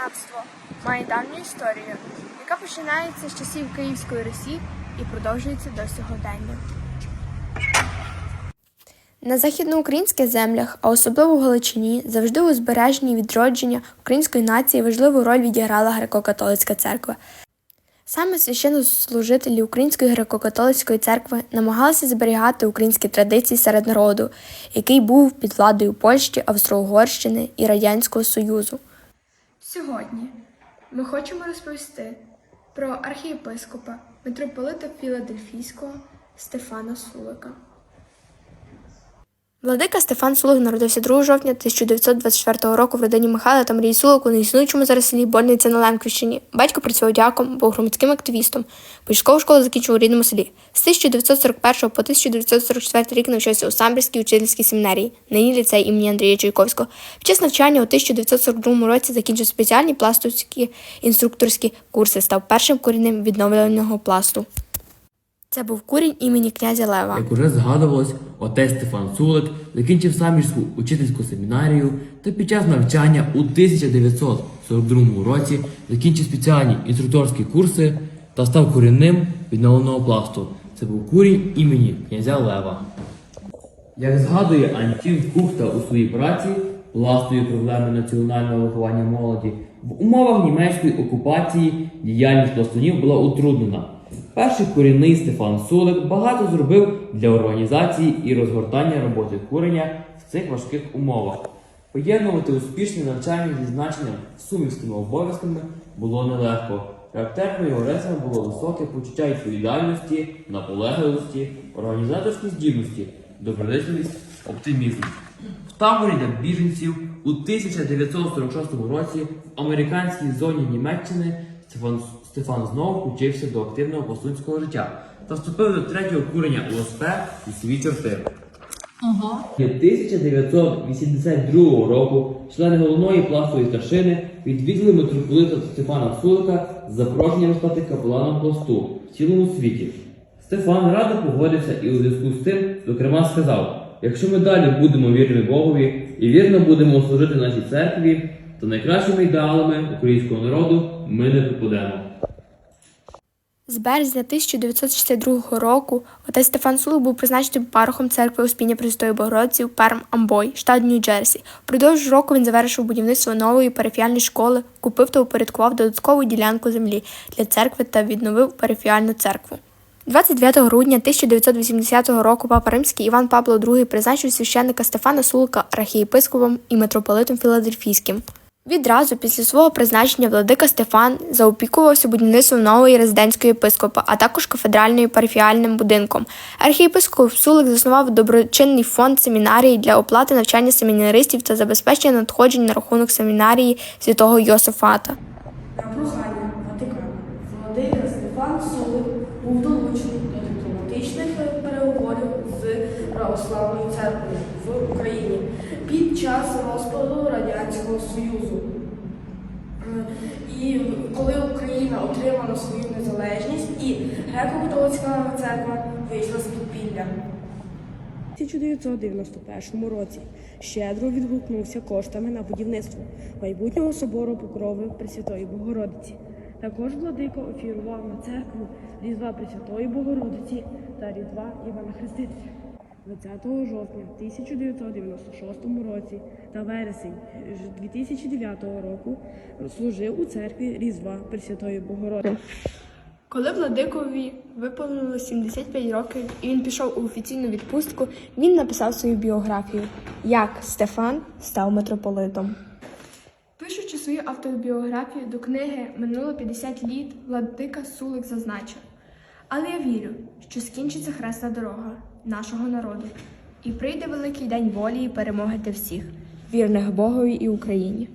юнацтво має давню історію, яка починається з часів Київської Русі і продовжується до сьогодення. На західноукраїнських землях, а особливо в Галичині, завжди у збереженні відродження української нації важливу роль відіграла греко-католицька церква. Саме священнослужителі Української греко-католицької церкви намагалися зберігати українські традиції серед народу, який був під владою Польщі, Австро-Угорщини і Радянського Союзу. Сьогодні ми хочемо розповісти про архієпископа митрополита Філадельфійського Стефана Сулика. Владика Стефан Сулик народився 2 жовтня 1924 року в родині Михайла та Марії Сулик у неіснуючому зараз селі Борниця на Лемківщині. Батько працював дяком, був громадським активістом. Початкову школу закінчив у рідному селі. З 1941 по 1944 рік навчався у Самбірській учительській семінарії, нині ліцей імені Андрія Чайковського. Під час навчання у 1942 році закінчив спеціальні пластовські інструкторські курси, став першим корінним відновленого пласту. Це був курінь імені князя Лева. Як уже згадувалось, отець Стефан Сулик закінчив самірську учительську семінарію та під час навчання у 1942 році закінчив спеціальні інструкторські курси та став корінним відновленого пласту. Це був курінь імені князя Лева. Як згадує Антін Кухта у своїй праці власною проблеми національного виховання молоді, в умовах німецької окупації діяльність пластунів була утруднена. Перший корінний Стефан Сулик багато зробив для організації і розгортання роботи курення в цих важких умовах. Поєднувати успішне навчання зі значенням сумісними обов'язками було нелегко. Характерною його рисами було високе почуття відповідальності, наполегливості, організаторські здібності, добродетельність, оптимізм. В таборі для біженців у 1946 році в американській зоні Німеччини Стефан, Стефан знову включився до активного пластунського життя та вступив до третього курення УСП і свій чорти. 1982 року члени головної пластової старшини відвідали митрополита Стефана Сулика з запрошенням стати капеланом пласту в цілому світі. Стефан радо погодився і у зв'язку з цим, зокрема, сказав: якщо ми далі будемо вірними Богові і вірно будемо служити нашій церкві, то найкращими ідеалами українського народу ми не пропадемо. З березня 1962 року отець Стефан Сулик був призначений парохом церкви Успіння Престої Богородиці у Перм Амбой, штат Нью-Джерсі. Впродовж року він завершив будівництво нової парафіальної школи, купив та упорядкував додаткову ділянку землі для церкви та відновив парафіальну церкву. 29 грудня 1980 року Папа Римський Іван Павло II призначив священника Стефана Сулика архієпископом і митрополитом Філадельфійським. Відразу після свого призначення владика Стефан заопікувався будівництвом нової резидентської єпископа, а також кафедральною парафіальним будинком. Архієпископ Сулик заснував доброчинний фонд семінарії для оплати навчання семінаристів та забезпечення надходжень на рахунок семінарії святого Йосифата. На прохання Ватикану владика Стефан Сулик був долучений до дипломатичних переговорів з православною церквою в Україні під час розпаду Радянського Союзу. Е, І коли Україна отримала свою незалежність і греко-католицька церква вийшла з підпілля. У 1991 році щедро відгукнувся коштами на будівництво майбутнього собору Покрови Пресвятої Богородиці. Також владика офірував на церкву Різдва Пресвятої Богородиці та Різдва Івана Хрестителя. 20 жовтня 1996 році та вересень 2009 року служив у церкві Різдва Пресвятої Богородиці. Коли владикові виповнило 75 років і він пішов у офіційну відпустку, він написав свою біографію Як Стефан став митрополитом. Пишучи свою автобіографію до книги Минуло 50 літ, владика Сулик зазначив. Але я вірю, що скінчиться хресна дорога нашого народу, і прийде великий день волі і перемоги для всіх, вірних Богові і Україні.